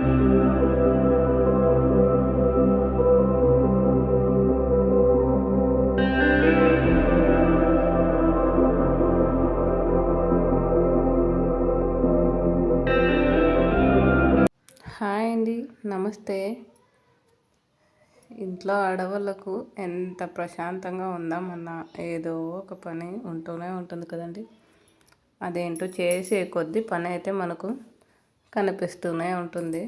Hi అండి నమస్తే. ఇంట్లో ఆడవాళ్ళకు ఎంత ప్రశాంతంగా ఉందామన్నా ఏదో ఒక పని ఉంటూనే ఉంటుంది కదండి. అదేంటో చేసే కొద్ది పని అయితే మనకు కనిపిస్తూనే ఉంటుంది.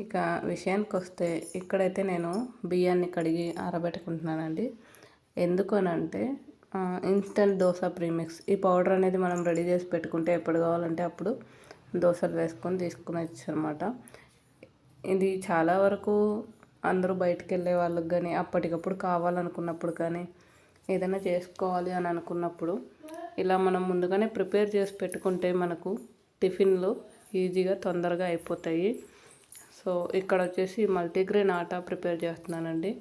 ఇక విషయానికి వస్తే ఇక్కడైతే నేను బియ్యాన్ని కడిగి ఆరబెట్టుకుంటున్నానండి. ఎందుకనంటే అని ఇన్స్టెంట్ దోశ ప్రీమిక్స్ ఈ పౌడర్ అనేది మనం రెడీ చేసి పెట్టుకుంటే ఎప్పుడు కావాలంటే అప్పుడు దోశలు వేసుకొని తీసుకునొచ్చు అనమాట ఇది చాలా వరకు అందరూ బయటకు వెళ్ళే వాళ్ళకి కానీ అప్పటికప్పుడు కావాలనుకున్నప్పుడు కానీ ఏదైనా చేసుకోవాలి అని అనుకున్నప్పుడు ఇలా మనం ముందుగానే ప్రిపేర్ చేసి పెట్టుకుంటే మనకు టిఫిన్లు ఈజీగా తొందరగా అయిపోతాయి. సో ఇక్కడ వచ్చేసి మల్టీగ్రెయిన్ ఆటా ప్రిపేర్ చేస్తున్నానండి.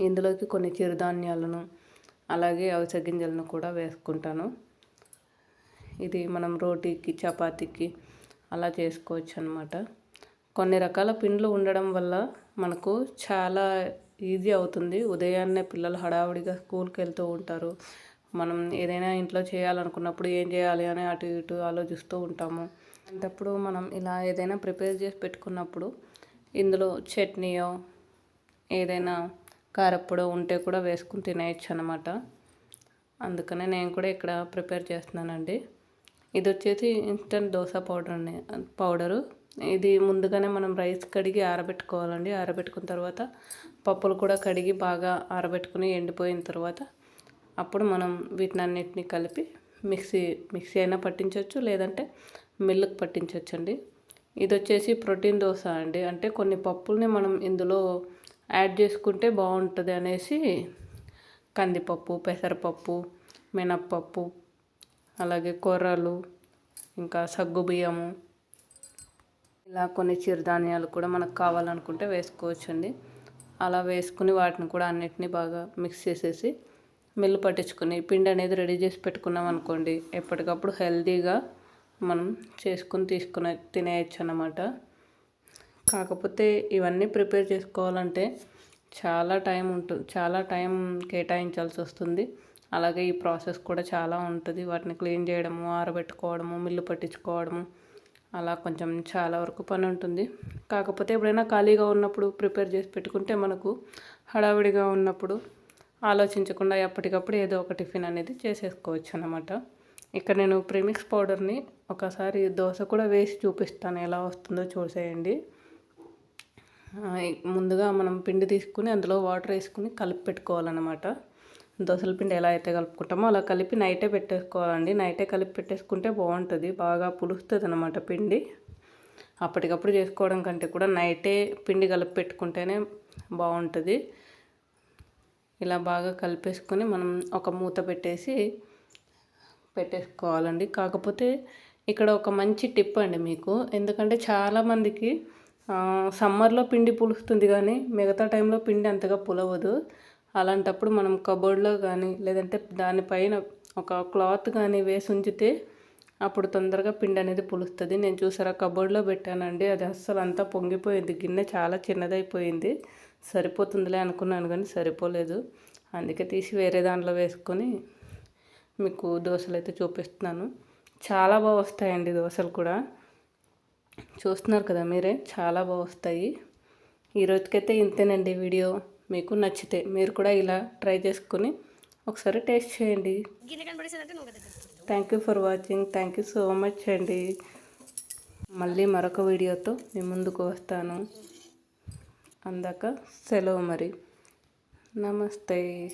ఇందులోకి కొన్ని చిరుధాన్యాలను అలాగే అవిసె గింజలను కూడా వేసుకుంటాను. ఇది మనం రోటీకి చపాతీకి అలా చేసుకోవచ్చు అనమాట కొన్ని రకాల పిండ్లు ఉండడం వల్ల మనకు చాలా ఈజీ అవుతుంది. ఉదయాన్నే పిల్లలు హడావుడిగా స్కూల్కి వెళ్తూ ఉంటారు. మనం ఏదైనా ఇంట్లో చేయాలనుకున్నప్పుడు ఏం చేయాలి అని అటు ఇటు ఆలోచిస్తూ ఉంటాము. అంటప్పుడు మనం ఇలా ఏదైనా ప్రిపేర్ చేసి పెట్టుకున్నప్పుడు ఇందులో చట్నీయో ఏదైనా కారప్పుడో ఉంటే కూడా వేసుకుని తినేయచ్చు అనమాట అందుకనే నేను కూడా ఇక్కడ ప్రిపేర్ చేస్తున్నానండి. ఇది వచ్చేసి ఇన్స్టంట్ దోశ పౌడర్ పౌడరు. ఇది ముందుగానే మనం రైస్ కడిగి ఆరబెట్టుకోవాలండి. ఆరబెట్టుకున్న తర్వాత పప్పులు కూడా కడిగి బాగా ఆరబెట్టుకుని ఎండిపోయిన తర్వాత అప్పుడు మనం వీటిని అన్నిటిని కలిపి మిక్సీ మిక్సీ అయినా పట్టించవచ్చు లేదంటే మిల్లుకు పట్టించవచ్చు అండి ఇది వచ్చేసి ప్రోటీన్ దోశ అండి. అంటే కొన్ని పప్పుల్ని మనం ఇందులో యాడ్ చేసుకుంటే బాగుంటుంది అనేసి కందిపప్పు పెసరపప్పు మినప్పప్పు అలాగే కొర్రలు ఇంకా సగ్గు బియ్యము ఇలా కొన్ని చిరుధాన్యాలు కూడా మనకు కావాలనుకుంటే వేసుకోవచ్చండి. అలా వేసుకుని వాటిని కూడా అన్నిటినీ బాగా మిక్స్ చేసేసి మిల్లు పట్టించుకుని పిండి అనేది రెడీ చేసి పెట్టుకున్నాం అనుకోండి ఎప్పటికప్పుడు హెల్తీగా మనం చేసుకుని తీసుకుని తినేయచ్చు అన్నమాట. కాకపోతే ఇవన్నీ ప్రిపేర్ చేసుకోవాలంటే చాలా టైం ఉంటుంది చాలా టైం కేటాయించాల్సి వస్తుంది. అలాగే ఈ ప్రాసెస్ కూడా చాలా ఉంటుంది. వాటిని క్లీన్ చేయడము ఆరబెట్టుకోవడము మిల్లు పట్టించుకోవడము అలా కొంచెం చాలా వరకు పని ఉంటుంది. కాకపోతే ఎప్పుడైనా ఖాళీగా ఉన్నప్పుడు ప్రిపేర్ చేసి పెట్టుకుంటే మనకు హడావిడిగా ఉన్నప్పుడు ఆలోచించకుండా ఎప్పటికప్పుడు ఏదో ఒక టిఫిన్ అనేది చేసేసుకోవచ్చు అనమాట ఇక్కడ నేను ప్రీమిక్స్ పౌడర్ని ఒకసారి దోశ కూడా వేసి చూపిస్తాను ఎలా వస్తుందో చూసేయండి. ముందుగా మనం పిండి తీసుకుని అందులో వాటర్ వేసుకుని కలిపి పెట్టుకోవాలన్నమాట. దోసల పిండి ఎలా అయితే కలుపుకుంటామో అలా కలిపి నైటే పెట్టేసుకోవాలండి. నైటే కలిపి పెట్టేసుకుంటే బాగుంటుంది. బాగా పులుస్తుంది అనమాట పిండి. అప్పటికప్పుడు చేసుకోవడం కంటే కూడా నైటే పిండి కలిపి పెట్టుకుంటేనే బాగుంటుంది. ఇలా బాగా కలిపేసుకొని మనం ఒక మూత పెట్టేసి పెట్టేసుకోవాలండి. కాకపోతే ఇక్కడ ఒక మంచి టిప్ అండి మీకు. ఎందుకంటే చాలామందికి సమ్మర్లో పిండి పులుస్తుంది కానీ మిగతా టైంలో పిండి అంతగా పులవదు. అలాంటప్పుడు మనం కబోర్డ్లో కానీ లేదంటే దానిపైన ఒక క్లాత్ కానీ వేసి ఉంచితే అప్పుడు తొందరగా పిండి అనేది పులుస్తుంది. నేను చూసారా కబోర్డ్లో పెట్టానండి. అది అస్సలు అంతా పొంగిపోయింది. గిన్నె చాలా చిన్నదైపోయింది. సరిపోతుందిలే అనుకున్నాను కానీ సరిపోలేదు. అందుకే తీసి వేరే దాంట్లో వేసుకొని మీకు దోశలు అయితే చూపిస్తున్నాను. చాలా బాగా వస్తాయండి దోశలు కూడా. చూస్తున్నారు కదా మీరే చాలా బాగా వస్తాయి. ఈరోజుకైతే ఇంతేనండి వీడియో. మీకు నచ్చితే మీరు కూడా ఇలా ట్రై చేసుకుని ఒకసారి టేస్ట్ చేయండి. Thank you for watching thank you so much అండి. మళ్ళీ మరొక వీడియోతో మీ ముందుకు వస్తాను. అందాక సెలవు మరి. నమస్తే.